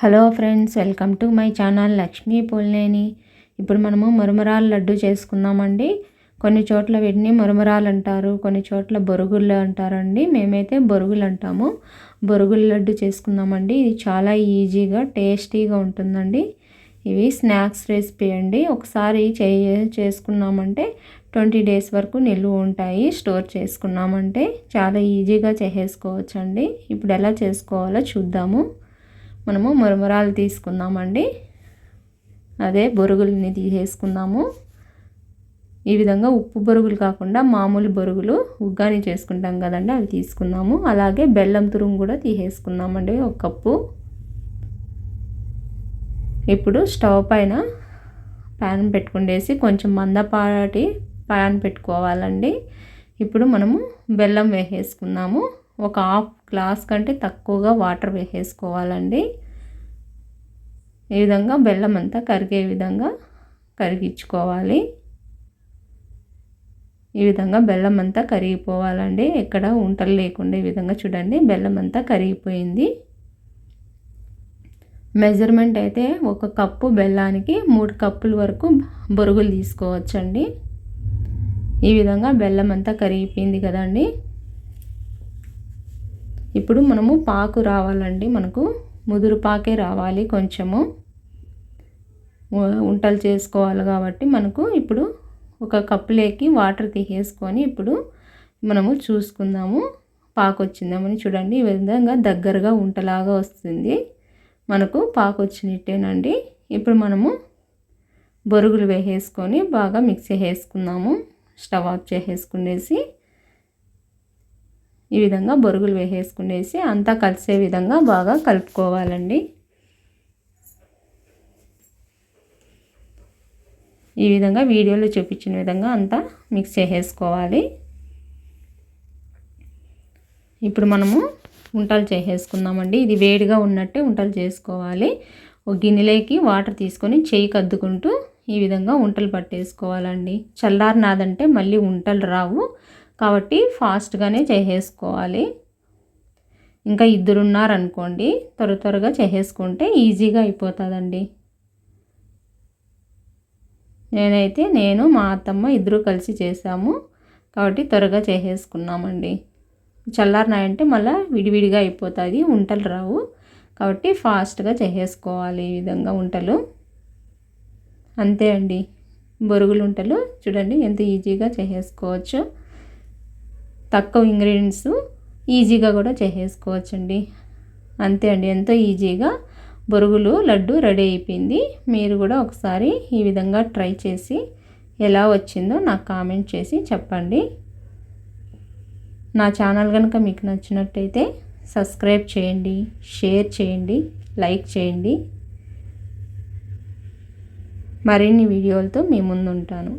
Hello friends welcome to my channel Lakshmi Pulneni ఇప్పుడు మనము మురమరాలు లడ్డు చేసుకుందామండి. కొన్ని చోట్ల వీటిని మురమరాలు అంటారు కొన్ని చోట్ల బొరుగులు అంటారండి. మేమైతే బొరుగులు అంటాము. బొరుగుల లడ్డు చేసుకుందామండి. ఇది చాలా ఈజీగా టేస్టీగా ఉంటుందండి. ఇవి స్నాక్స్ రెసిపీ అండి. ఒకసారి చే చేసుకున్నామంటే ట్వంటీ డేస్ వరకు నిల్వ ఉంటాయి. స్టోర్ చేసుకున్నామంటే చాలా ఈజీగా చేసేసుకోవచ్చండి. ఇప్పుడు ఎలా చేసుకోవాలో చూద్దాము. మనము మురమురాలు తీసుకుందామండి. అదే బొరుగుల్ని తీసేసుకుందాము. ఈ విధంగా ఉప్పు బొరుగులు కాకుండా మామూలు బొరుగులు ఉగ్గాని చేసుకుంటాం కదండి అవి తీసుకుందాము అలాగే బెల్లం తురుము కూడా తీసేసుకుందామండి ఒక కప్పు. ఇప్పుడు స్టవ్ పైన ప్యాన్ పెట్టుకుండేసి కొంచెం మందపాటి ప్యాన్ పెట్టుకోవాలండి. ఇప్పుడు మనము బెల్లం వేసేసుకున్నాము ఒక హాఫ్ గ్లాస్ కంటే తక్కువగా వాటర్ వేసేసుకోవాలండి. ఈ విధంగా బెల్లం అంతా కరిగే విధంగా కరిగించుకోవాలి. ఈ విధంగా బెల్లం అంతా కరిగిపోవాలండి. ఎక్కడ ఉంటలు లేకుండా ఈ విధంగా చూడండి బెల్లం అంతా కరిగిపోయింది. మెజర్మెంట్ అయితే ఒక కప్పు బెల్లానికి మూడు కప్పుల వరకు బొరుగులు తీసుకోవచ్చండి. ఈ విధంగా బెల్లం అంతా కరిగిపోయింది కదండి. ఇప్పుడు మనము పాకు రావాలండి. మనకు ముదురు పాకే రావాలి కొంచెము. వంటలు చేసుకోవాలి కాబట్టి మనకు ఇప్పుడు ఒక కప్పులోకి వాటర్ తీసేసుకొని ఇప్పుడు మనము చూసుకుందాము. పాకు వచ్చిందామని చూడండి. ఈ విధంగా దగ్గరగా ఉంటలాగా వస్తుంది. మనకు పాకు వచ్చినట్టేనండి ఇప్పుడు మనము బొరుగులు వేసేసుకొని బాగా మిక్సీ వేసుకుందాము. స్టవ్ ఆఫ్ చేసేసుకునేసి ఈ విధంగా బొరుగులు వేసేసుకునేసి అంతా కలిసే విధంగా బాగా కలుపుకోవాలండి. ఈ విధంగా వీడియోలో చూపించిన విధంగా అంతా మిక్స్ చేసేసుకోవాలి. ఇప్పుడు మనము ఉంటలు చేసేసుకుందామండి. ఇది వేడిగా ఉన్నట్టే ఉంటలు చేసుకోవాలి. ఒక గిన్నెలోకి వాటర్ తీసుకొని చేయి కద్దుకుంటూ ఈ విధంగా ఉంటలు పట్టేసుకోవాలండి. చల్లారినాదంటే మళ్ళీ ఉంటలు రావు. కాబట్టి ఫాస్ట్గానే చేసేసుకోవాలి. ఇంకా ఇద్దరు ఉన్నారనుకోండి త్వర త్వరగా చేసేసుకుంటే ఈజీగా అయిపోతుందండి. నేనైతే నేను మా అత్తమ్మ ఇద్దరు కలిసి చేసాము. కాబట్టి త్వరగా చేసేసుకున్నామండి. చల్లారినాయంటే మళ్ళీ విడివిడిగా అయిపోతుంది ఉంటలు రావు. కాబట్టి ఫాస్ట్గా చేసేసుకోవాలి ఈ విధంగా ఉంటలు. అంతే అండి. బొరుగులు ఉంటలు చూడండి ఎంత ఈజీగా చేసేసుకోవచ్చు. తక్కువ ఇంగ్రీడియంట్స్ ఈజీగా కూడా చేసేసుకోవచ్చండి. అంతే అండి ఎంతో ఈజీగా బొరుగులు లడ్డు రెడీ అయిపోయింది. మీరు కూడా ఒకసారి ఈ విధంగా ట్రై చేసి ఎలా వచ్చిందో నాకు కామెంట్ చేసి చెప్పండి. నా ఛానల్ కనుక మీకు నచ్చినట్టయితే సబ్స్క్రైబ్ చేయండి షేర్ చేయండి లైక్ చేయండి. మరిన్ని వీడియోలతో మీ ముందు ఉంటాను